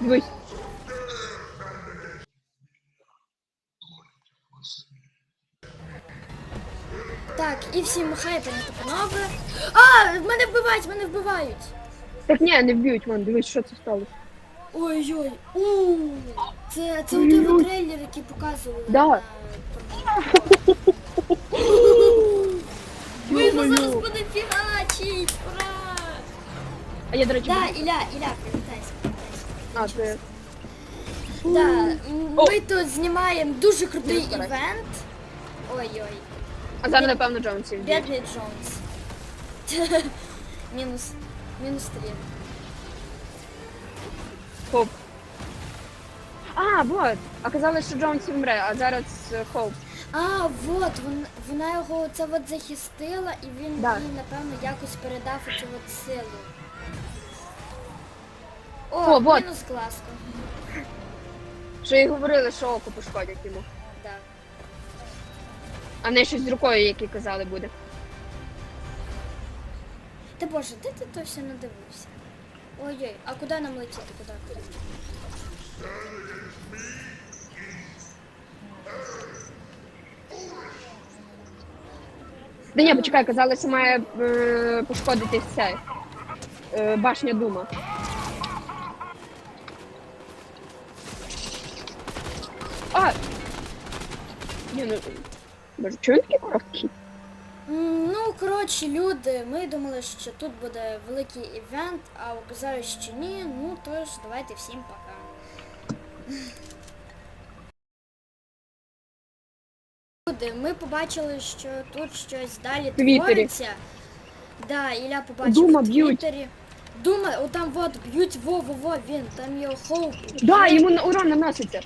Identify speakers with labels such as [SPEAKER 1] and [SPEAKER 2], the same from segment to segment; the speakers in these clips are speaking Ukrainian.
[SPEAKER 1] Дивись.
[SPEAKER 2] Так, і всім хай, пані та панове. А, мене вбивають, мене вбивають.
[SPEAKER 1] Так ні, не вб'ють, вон, дивись, що це сталося.
[SPEAKER 2] Ой-ой. У, Це, це у тебе трейлер, який показували.
[SPEAKER 1] Да.
[SPEAKER 2] на Ми його зараз будемо фігачить! Ура!
[SPEAKER 1] А я, до речі,
[SPEAKER 2] Да, Ілля, привітайся, привітайся.
[SPEAKER 1] А, ти...
[SPEAKER 2] Да,
[SPEAKER 1] О.
[SPEAKER 2] ми тут знімаємо дуже крутий
[SPEAKER 1] розбирай.
[SPEAKER 2] івент. Ой-ой.
[SPEAKER 1] А зараз, напевно, Джонсі вб'ють.
[SPEAKER 2] Бедный Джонс. Минус. Минус три.
[SPEAKER 1] Хоп. А, вот. Оказалось, що Джонсі вмре, а зараз е, Хоуп.
[SPEAKER 2] А, вот, вон- вона його це от захистила і він
[SPEAKER 1] Да.
[SPEAKER 2] їй, напевно, якось передав цю от силу. О,
[SPEAKER 1] О, вот.
[SPEAKER 2] мінус глазка.
[SPEAKER 1] Що і говорили, що око пошкодять йому.
[SPEAKER 2] Да.
[SPEAKER 1] А не щось з рукою, які казали буде.
[SPEAKER 2] Та боже, де ти то все надивився? Ой-ой, а куди нам летіти? Куди? Куди?
[SPEAKER 1] Да ні, почекай, казали, що має е, пошкодити все. Е, башня Дума. А! Ні, ну. Боже, чого він такий короткий?
[SPEAKER 2] М, Ну, коротше, люди, ми думали, що тут буде великий івент, а оказалось, що ні. Ну тож, давайте всім пока. Люди, ми побачили, що тут щось далі
[SPEAKER 1] Твіттері.
[SPEAKER 2] твориться. Да, Ілля побачив
[SPEAKER 1] Дума
[SPEAKER 2] в
[SPEAKER 1] б'ють.
[SPEAKER 2] Твіттері. Дума, отам от б'ють во-во-во, він, там його хоуп.
[SPEAKER 1] Да, йому на урон наноситься.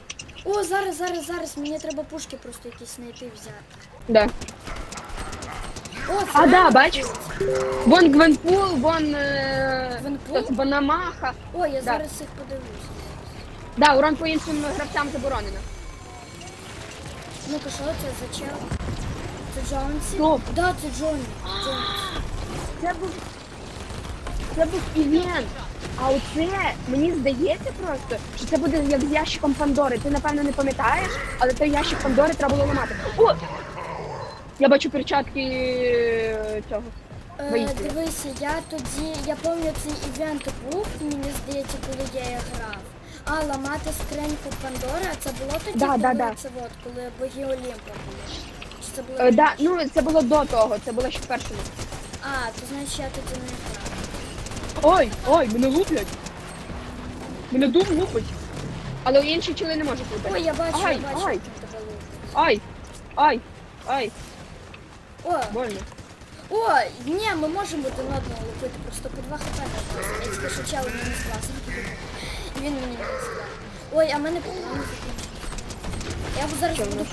[SPEAKER 2] О, зараз, зараз, зараз, мені треба пушки просто якісь знайти взяти.
[SPEAKER 1] Да.
[SPEAKER 2] О, це
[SPEAKER 1] А, да, бачиш? Вон Гвенпул, вон е,
[SPEAKER 2] Гвенпул?
[SPEAKER 1] Банамаха.
[SPEAKER 2] О, я
[SPEAKER 1] Да.
[SPEAKER 2] зараз їх подивлюсь.
[SPEAKER 1] Да, урон по іншим гравцям заборонено.
[SPEAKER 2] Ну-ка, що це за чел? Це Джонсі?
[SPEAKER 1] Стоп.
[SPEAKER 2] Да, це Джонні. Джонсі.
[SPEAKER 1] Це був. Це був івент. А оце мені здається просто, що це буде як з ящиком Пандори. Ти напевно не пам'ятаєш, але той ящик Пандори треба було ламати. О! Я бачу перчатки е, цього.
[SPEAKER 2] Е,
[SPEAKER 1] Боїться.
[SPEAKER 2] дивися, я тоді, я пам'ятаю цей івент був, мені здається, коли я грав. А, ламати скриньку Пандори, а це було тоді,
[SPEAKER 1] Да,
[SPEAKER 2] коли
[SPEAKER 1] да, да.
[SPEAKER 2] це от, коли боги Олімпа були? Чи це було
[SPEAKER 1] Е, да, ну це було до того, це було ще в першому.
[SPEAKER 2] А, то значить я тоді не грав.
[SPEAKER 1] Ой, ой, мене луплять. Мене дум лупить. Але інші чоли не можуть лупити.
[SPEAKER 2] Ой, я бачу,
[SPEAKER 1] ай,
[SPEAKER 2] я бачу,
[SPEAKER 1] ай,
[SPEAKER 2] як тебе лупить.
[SPEAKER 1] ай, ай, ай,
[SPEAKER 2] О,
[SPEAKER 1] больно.
[SPEAKER 2] о, ні, ми можемо один одного лупити, просто по два хп не власне. Я тільки що чел мені скласив. І він мені не склав. Ой, а мене погано закінчилось. Я його зараз буду
[SPEAKER 1] нас?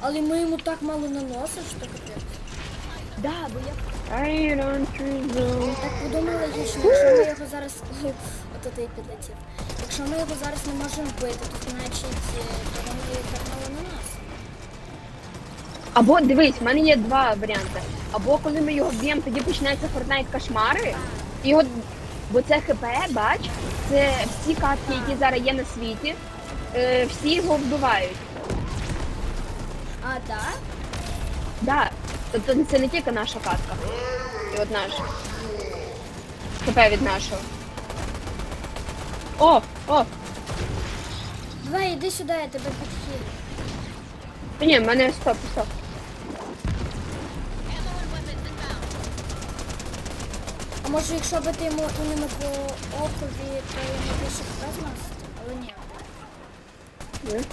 [SPEAKER 2] Але ми йому так мало наносимо, що капець.
[SPEAKER 1] Да, бо я... I don't know.
[SPEAKER 2] Так подумай логічно, якщо ми його зараз. От ти підлетів. Якщо ми його зараз не можемо вбити, то значить е, ми так мало наносимо.
[SPEAKER 1] Або дивись, в мене є два варіанти. Або коли ми його б'ємо, тоді починається Fortnite кошмари. І от, бо це ХП, бач, це всі катки, які зараз є на світі, е, всі його вбивають.
[SPEAKER 2] А, да?
[SPEAKER 1] Да. Тобто це не тільки наша катка. І от наш. ХП від нашого. О! О!
[SPEAKER 2] Давай, іди сюди, я тебе підхилю.
[SPEAKER 1] Та ні, в мене стоп, стоп.
[SPEAKER 2] А може, якщо би ти йому іменно по окові, то йому більше хп зносити? Але ні.
[SPEAKER 1] Ні.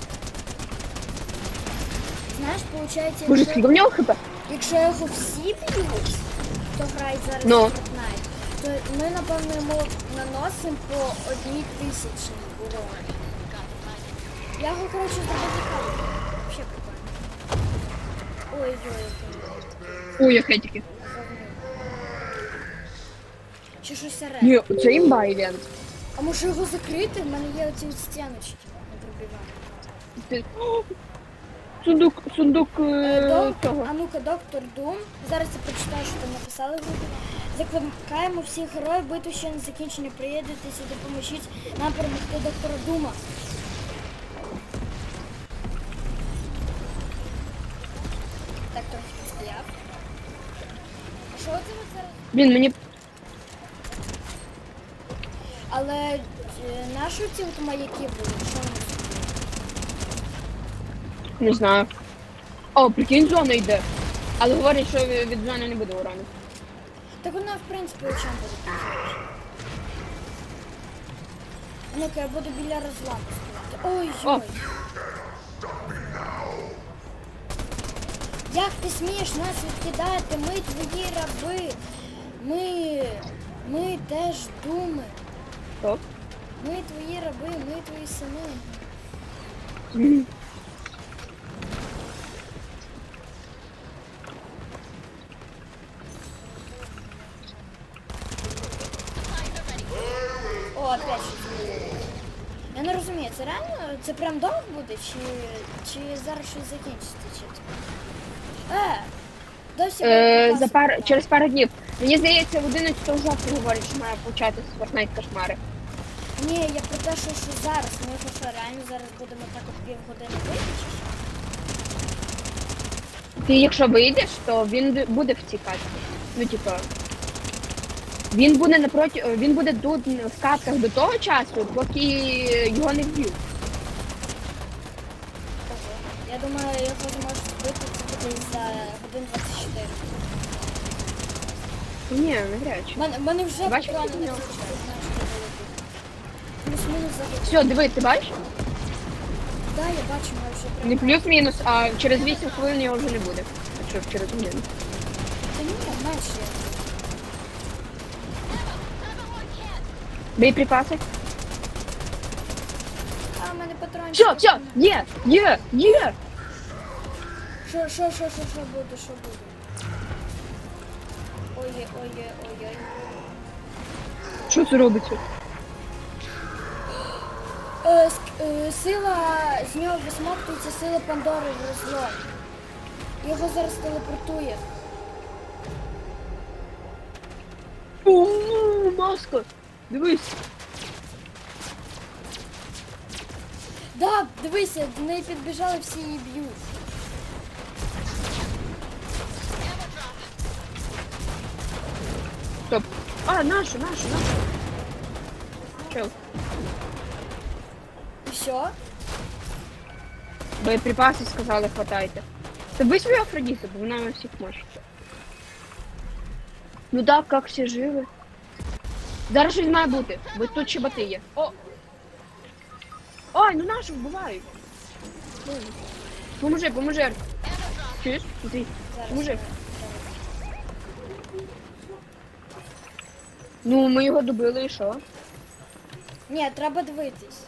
[SPEAKER 2] Знаєш, виходить,
[SPEAKER 1] Боже,
[SPEAKER 2] якщо,
[SPEAKER 1] скільки в нього ХП?
[SPEAKER 2] Якщо його всі б'ють, хто грає зараз
[SPEAKER 1] Ну.
[SPEAKER 2] в Fortnite, то ми, напевно, йому наносимо по одній тисячі урона. Я його, коротше, лікарню. Вообще прикольно. Ой-ой,
[SPEAKER 1] Ой, я хетики.
[SPEAKER 2] Чи щось серед.
[SPEAKER 1] Ні, це імба івент.
[SPEAKER 2] А може його закрити? В мене є оці от стіночки. Не пробиваю.
[SPEAKER 1] Сундук, сундук е, цього.
[SPEAKER 2] А ну-ка, доктор Дум. Зараз я прочитаю, що там написали в групі. Закликаємо всіх героїв, битву ще не закінчення. Приєднуйтесь і допоможіть нам перемогти доктора Дума. Так, трохи постояв. А що це ви зараз?
[SPEAKER 1] Блін, мені
[SPEAKER 2] Але е, наші ці от маяки будуть, що вони?
[SPEAKER 1] Не знаю. О, прикинь, зона йде. Але говорять, що від зони не буде урону.
[SPEAKER 2] Так вона, в принципі, очам буде. Ну-ка, я буду біля розламу стояти. Ой,
[SPEAKER 1] О.
[SPEAKER 2] ой. Як ти смієш нас відкидати? Ми твої раби. Ми. Ми теж думи.
[SPEAKER 1] Стоп.
[SPEAKER 2] Ми твої раби, ми твої сини. Я не розумію, це реально? Це прям довго буде? Чи, чи зараз щось закінчиться? Чи... Е, досі
[SPEAKER 1] Е, за пар... через пару днів. Мені здається, в 11 жовтня говорять, що має початися Fortnite кошмари.
[SPEAKER 2] Ні, я про те, що, що зараз. Ми що, що реально зараз будемо так от півгодини вийти чи що?
[SPEAKER 1] Ти якщо вийдеш, то він буде втікати. Ну, типу. Він буде напроти, е, він буде тут в катках до того часу, поки його не вб'ють.
[SPEAKER 2] Я думаю, його зможуть збити це за годин 24.
[SPEAKER 1] Ні, навряд чи.
[SPEAKER 2] У мене, вже
[SPEAKER 1] Бачиш,
[SPEAKER 2] патрони
[SPEAKER 1] як
[SPEAKER 2] не
[SPEAKER 1] у нього?
[SPEAKER 2] Плюс-мінус за годину.
[SPEAKER 1] Все, диви, ти бачиш?
[SPEAKER 2] Да, я бачу, ми вже прям...
[SPEAKER 1] Не плюс-мінус, а через 8 хвилин його вже не буде. Якщо через годину.
[SPEAKER 2] Та ні, менше.
[SPEAKER 1] Боєприпаси.
[SPEAKER 2] А, в мене патронів.
[SPEAKER 1] Все, все, є, є, є.
[SPEAKER 2] Що, що, що, що, що буде, що буде? Ой, ой, ой, ой, ой.
[SPEAKER 1] Що це робиться?
[SPEAKER 2] Е, ск- е, сила з нього висмоктується сила Пандори в розлом. Його зараз телепортує.
[SPEAKER 1] О, маска. Дивись.
[SPEAKER 2] Да, дивися, до неї підбіжали всі її б'ють.
[SPEAKER 1] Стоп. А, нашу, нашу, нашу. Чел.
[SPEAKER 2] І все?
[SPEAKER 1] Боєприпаси сказали, хватайте. Та ви свою Афродіту, бо вона на всіх може. Ну так, як всі живі. Зараз щось має бути, бо тут ще бати є. О! Ой, ну нашу вбивають. Поможи, поможи. Чуєш? Ти.
[SPEAKER 2] Поможи.
[SPEAKER 1] Ну, ми його добили і що?
[SPEAKER 2] Ні, треба дивитись.